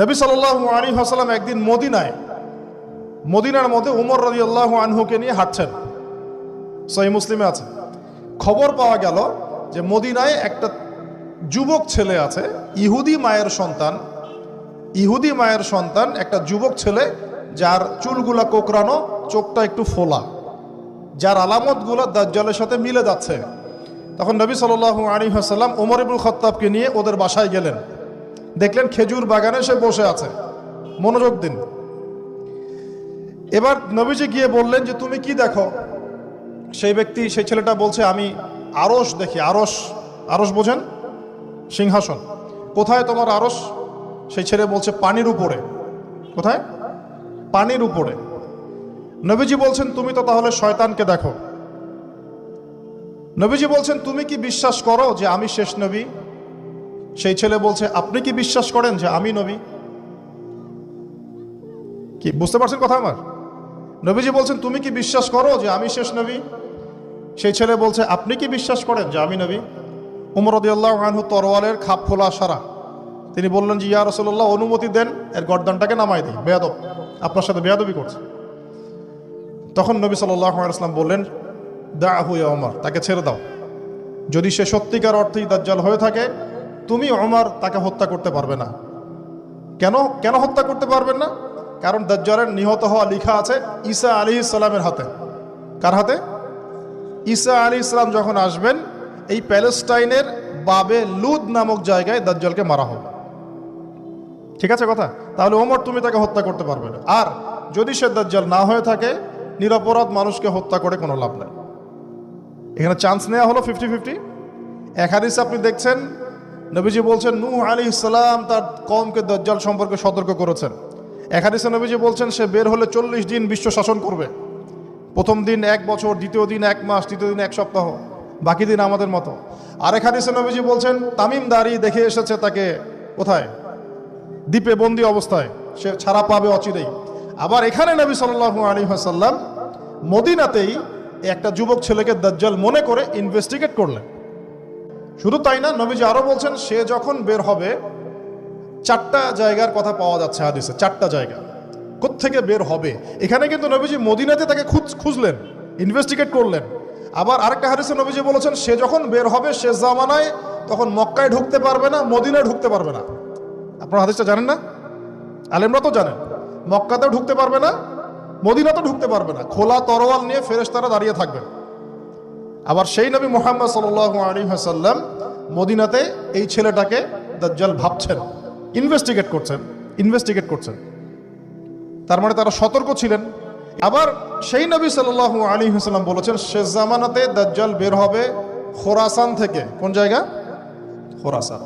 নবী সাল্লাহ আলী হাসালাম একদিন মদিনায়, মদিনার মধ্যে উমর রাজি আল্লাহ আনহুকে নিয়ে হাঁটছেন। সহি মুসলিমে আছে। খবর পাওয়া গেল যে মদিনায় একটা যুবক ছেলে আছে, ইহুদি মায়ের সন্তান। ইহুদি মায়ের সন্তান, একটা যুবক ছেলে, যার চুলগুলা কোকড়ানো, চোখটা একটু ফোলা। যার আলামতগুলো দাজ্জালের সাথে মিলে যাচ্ছে। তখন নবী সাল আলী হাসাল্লাম ওমর ইবুল খত্তাবকে নিয়ে ওদের বাসায় গেলেন। দেখলেন খেজুর বাগানে সে বসে আছে। মনোযোগ দিন। এবার নবীজি গিয়ে বললেন যে, তুমি কি দেখো? সেই ব্যক্তি, সেই ছেলেটা বলছে, আমি আরস দেখি আরস আরস বোঝেন? সিংহাসন। কোথায় তোমার আরস সেই ছেলে বলছে, পানির উপরে। কোথায়? পানির উপরে। নবীজি বলছেন, তুমি তো তাহলে শয়তানকে দেখো। নবীজি বলছেন, তুমি কি বিশ্বাস করো যে আমি শেষ নবী? সেই ছেলে বলছে, আপনি কি বিশ্বাস করেন যে আমি নবী? কি, বুঝতে পারছেন কথা আমার? নবীজি বলছেন, তুমি কি বিশ্বাস করো যে আমি শেষ নবী? সেই ছেলে বলছে, আপনি কি বিশ্বাস করেন যে আমি নবী? উমর আনহু তরওয়ালের খাপ খোলা সারা। তিনি বললেন যে, ইয়া রসল্লাহ অনুমতি দেন, এর গর্দানটাকে নামাই দিই। বেয়াদব, আপনার সাথে বেয়াদবি করছে। তখন নবী সাল্লাহ আসলাম বললেন দা হুয়া ওমর তাকে ছেড়ে দাও। যদি সে সত্যিকার অর্থেই দাজ্জাল হয়ে থাকে তুমি ওমর তাকে হত্যা করতে পারবে না। কেন? কেন হত্যা করতে পারবেন না? কারণ দাজ্জালের নিহত হওয়া লেখা আছে ঈসা আলী ইসলামের হাতে। কার হাতে? ঈসা আলী ইসলাম যখন আসবেন, এই প্যালেস্টাইনের বাবে লুদ নামক জায়গায় দাজ্জালকে মারা হবে। ঠিক আছে কথা? তাহলে ওমর, তুমি তাকে হত্যা করতে পারবে না। আর যদি সে দাজ্জাল না হয়ে থাকে, নিরপরাধ মানুষকে হত্যা করে কোনো লাভ নেই। এখানে চান্স নেওয়া হলো ফিফটি ফিফটি এক আপনি দেখছেন নবীজি বলছেন, নূহ আলী ইসলাম তার কমকে দজ্জাল সম্পর্কে সতর্ক করেছেন। এক হাদিসে নবীজি বলছেন, সে বের হলে চল্লিশ দিন বিশ্ব শাসন করবে। প্রথম দিন এক বছর, দ্বিতীয় দিন এক মাস, তৃতীয় দিন এক সপ্তাহ, বাকি দিন আমাদের মতো। আরেক হাদিসে নবীজি বলছেন, তামিম দাঁড়ি দেখে এসেছে তাকে কোথায়? দ্বীপে বন্দি অবস্থায়। সে ছাড়া পাবে অচিরেই। আবার এখানে নবী সাল্লাল্লাহু আলী হাসাল্লাম মদিনাতেই একটা যুবক ছেলেকে দাজ্জাল মনে করে ইনভেস্টিগেট করলেন। শুধু তাই না, নবীজি আরও বলছেন, সে যখন বের হবে, চারটা জায়গার কথা পাওয়া যাচ্ছে হাদিসে, চারটা জায়গা। থেকে বের হবে? এখানে কিন্তু নবীজি মদিনাতে তাকে খুঁজ- খুঁজলেন ইনভেস্টিগেট করলেন। আবার আরেকটা হাদিসে নবীজি বলেছেন, সে যখন বের হবে, সে জামানায় তখন মক্কায় ঢুকতে পারবে না, মদিনায় ঢুকতে পারবে না। আপনারা হাদিসটা জানেন না? আলেমরা তো জানেন। মক্কাতেও ঢুকতে পারবে না, মদিনাতেও ঢুকতে পারবে না। খোলা তরোয়াল নিয়ে ফেরেশতারা দাঁড়িয়ে থাকবেন। আবার সেই নবী মোহাম্মদ সাল আলী হাসাল্লাম মদিনাতে এই ছেলেটাকে দাজ্জাল ভাবছেন ইনভেস্টিগেট করছেন ইনভেস্টিগেট করছেন। তার মানে তারা সতর্ক ছিলেন। আবার সেই নবী সাল্লাল্লাহু আলী হাসাল্লাম বলেছেন শেষ জামানাতে দাজ্জাল বের হবে খোরাসান থেকে। কোন জায়গা? খোরাসান।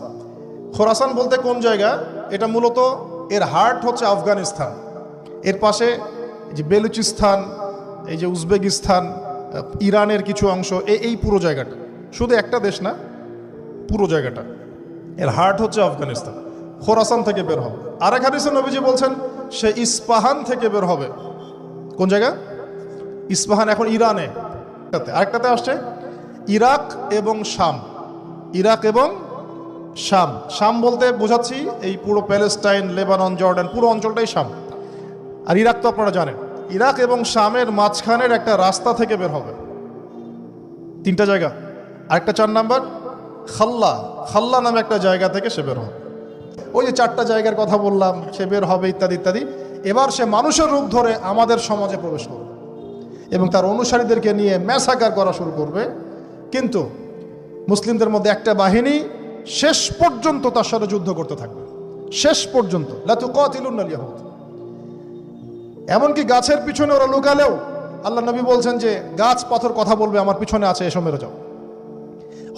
খোরাসান বলতে কোন জায়গা? এটা মূলত এর হার্ট হচ্ছে আফগানিস্তান। এর পাশে যে বেলুচিস্তান, এই যে উজবেকিস্তান ইরানের কিছু অংশ এই এই পুরো জায়গাটা। শুধু একটা দেশ না, পুরো জায়গাটা। এর হার্ট হচ্ছে আফগানিস্তান। খোরাসান থেকে বের হবে। আরেক হাদিসে নবীজি বলছেন, সে ইস্পাহান থেকে বের হবে। কোন জায়গা? ইস্পাহান এখন ইরানে। আরেকটাতে আসছে, ইরাক এবং শাম। ইরাক এবং শাম। শাম বলতে বোঝাচ্ছি এই পুরো প্যালেস্টাইন, লেবানন, জর্ডান, পুরো অঞ্চলটাই শাম। আর ইরাক তো আপনারা জানেন। ইরাক এবং শামের মাঝখানের একটা রাস্তা থেকে বের হবে। তিনটা জায়গা। আরেকটা চার নাম্বার, খাল্লা। খাল্লা নামে একটা জায়গা থেকে সে বের হবে। ওই যে চারটা জায়গার কথা বললাম, সে বের হবে ইত্যাদি ইত্যাদি। এবার সে মানুষের রূপ ধরে আমাদের সমাজে প্রবেশ করবে এবং তার অনুসারীদেরকে নিয়ে ম্যাসাকার করা শুরু করবে। কিন্তু মুসলিমদের মধ্যে একটা বাহিনী শেষ পর্যন্ত তার সাথে যুদ্ধ করতে থাকবে। শেষ পর্যন্ত। লাতু কাতিলুন ইয়াহুদ। এমনকি গাছের পিছনে ওরা লুকালেও আল্লাহ নবী বলছেন যে, গাছ পাথর কথা বলবে, আমার পিছনে আছে, এসো মেরে যাও।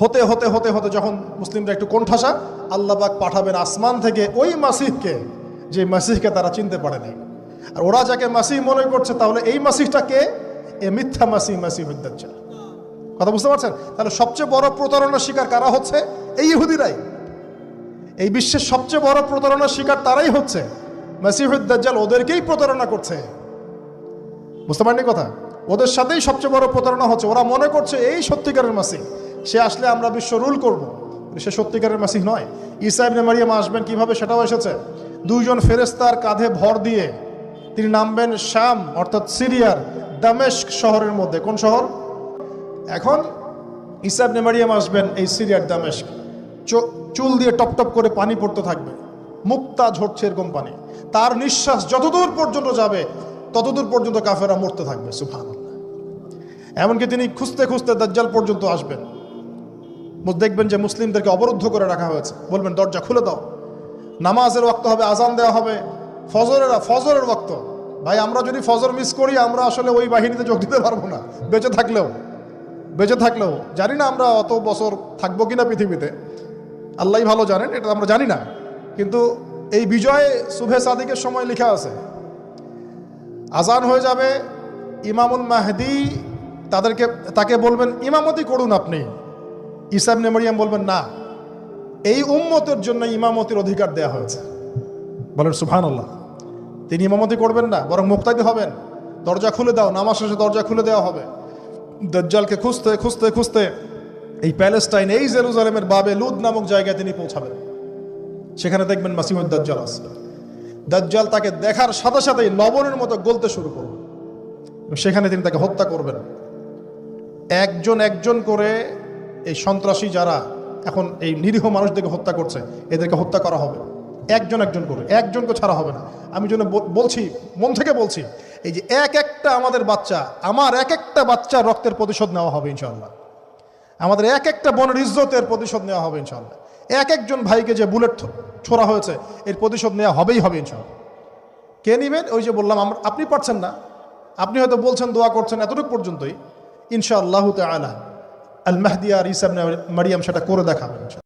হতে হতে হতে হতে যখন মুসলিমরা একটু কোণঠাসা আল্লাহবাক পাঠাবেন আসমান থেকে ওই মাসিহকে, যে মাসিহকে তারা চিনতে পারেনি আর ওরা যাকে মাসিহ মনে করছে, তাহলে এই মাসিহটা কে? এ মিথ্যা মাসিহ মাসিহ উদ্দাজ্জাল কথা বুঝতে পারছেন? তাহলে সবচেয়ে বড় প্রতারণার শিকার কারা হচ্ছে? এই ইহুদিরাই। এই বিশ্বের সবচেয়ে বড় প্রতারণার শিকার তারাই হচ্ছে। মাসিহুদ্দাজ্জাল ওদেরকেই প্রতারণা করছে। বুঝতে পারেননি কথা? ওদের সাথেই সবচেয়ে বড় প্রতারণা হচ্ছে, ওরা মনে করছে এই সত্যিকারের মাসি সে আসলে আমরা বিশ্ব রুল করব। সে সত্যিকারের মাসিহ নয়। ঈসা ইবনে মারিয়াম আসবেন কীভাবে সেটাও এসেছে। দুইজন ফেরেস্তার কাঁধে ভর দিয়ে তিনি নামবেন শাম, অর্থাৎ সিরিয়ার দামেস্ক শহরের মধ্যে। কোন শহর? এখন ইবনে মারিয়াম আসবেন এই সিরিয়ার দামেস্ক। চুল দিয়ে টপ টপ করে পানি পড়তে থাকবে। মুক্তা ঝরছে এরকম পানি তার নিঃশ্বাস যতদূর পর্যন্ত যাবে, ততদূর পর্যন্ত কাফেরা মরতে থাকবে সুফান এমনকি তিনি খুঁজতে খুঁজতে দাজ্জাল পর্যন্ত আসবেন। দেখবেন যে মুসলিমদেরকে অবরুদ্ধ করে রাখা হয়েছে। বলবেন, দরজা খুলে দাও। নামাজের ওয়াক্ত হবে, আজান দেওয়া হবে। ফজরের ফজরের ওয়াক্ত। ভাই, আমরা যদি ফজর মিস করি, আমরা আসলে ওই বাহিনীতে যোগ দিতে পারব না। বেঁচে থাকলেও বেঁচে থাকলেও। জানি না আমরা অত বছর থাকব কিনা পৃথিবীতে। আল্লাহ ভালো জানেন, এটা আমরা জানি না। কিন্তু এই বিজয় শুভে সাদিকের সময় লেখা আছে। আজান হয়ে যাবে, ইমামুল মাহদি তাদেরকে, তাকে বলবেন, ইমামতি করুন আপনি। ইসাব নেমরিয়াম বলবেন, না। এই উম্মতের জন্য ইমামতির অধিকার দেয়া হয়েছে। বলেন সুফান আল্লাহ তিনি ইমামতি করবেন না, বরং মুক্তাদি হবেন। দরজা খুলে দাও, নামাজ শেষে দরজা খুলে দেওয়া হবে। দজ্জালকে খুঁজতে খুঁজতে খুঁজতে এই প্যালেস্টাইন, এই জেরুজালেমের বাবে লুদ নামক জায়গায় তিনি পৌঁছাবেন। সেখানে দেখবেন মাসিমুদ দাজ্জাল আছে। দাজ্জাল তাকে দেখার সাথে সাথেই লবণের মতো গলতে শুরু করবে সেখানে তিনি তাকে হত্যা করবেন। একজন একজন করে এই সন্ত্রাসী যারা এখন এই নিরীহ মানুষদেরকে হত্যা করছে, এদেরকে হত্যা করা হবে। একজন একজন করে একজনকে ছাড়া হবে না। আমি জন্য বলছি, মন থেকে বলছি, এই যে এক একটা আমাদের বাচ্চা, আমার এক একটা বাচ্চার রক্তের প্রতিশোধ নেওয়া হবে ইনশাল্লাহ আমাদের এক একটা বনের ইজ্জতের প্রতিশোধ নেওয়া হবে ইনশাল্লাহ এক একজন ভাইকে যে বুলেট ছোড়া হয়েছে, এর প্রতিশোধ নেওয়া হবেই হবে ইনশাল্লাহ কে নেবেন ওই যে বললাম, আমরা আপনি পারছেন না। আপনি হয়তো বলছেন, দোয়া করছেন এতটুকু পর্যন্তই। ইনশাআল্লাহ তালা আল মেহদিয়া আর ইসাব মারিয়াম সেটা করে দেখাবেন।